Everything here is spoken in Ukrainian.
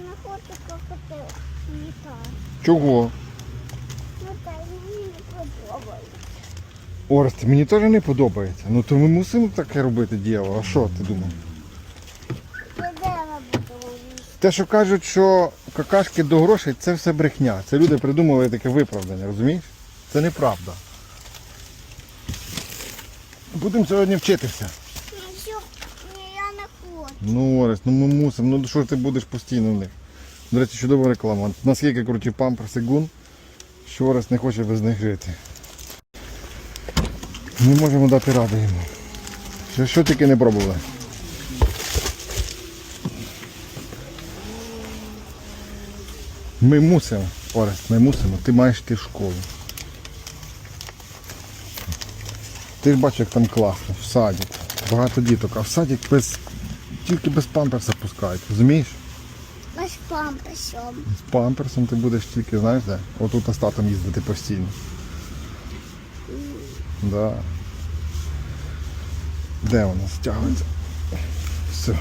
не хочу. Чого? Ну так мені не подобається. Орест, мені теж не подобається. Ну то ми мусимо таке робити діло. А що ти думав? Я дерева буду. Те, що кажуть, що какашки до грошей, це все брехня. Це люди придумали таке виправдання, розумієш? Це неправда. Будемо сьогодні вчитися. Ну що, ні, я не хочу. Ну, Орест, ну ми мусимо. Ну що ж ти будеш постійно в них? До речі, чудова реклама. Наскільки круті памперси гун, що Орест не хоче без них жити. Не можемо дати ради йому. Що, що тільки не пробували. Ми мусимо, Орест, ми мусимо. Ти маєш йти в школу. Ти ж бачиш, як там класно, в садик. Багато діток, а в садик без, тільки без памперса пускають, розумієш? Без памперсом. З памперсом ти будеш тільки, знаєш де? Отут остатом їздити постійно. Да. Де вона стягується? Все.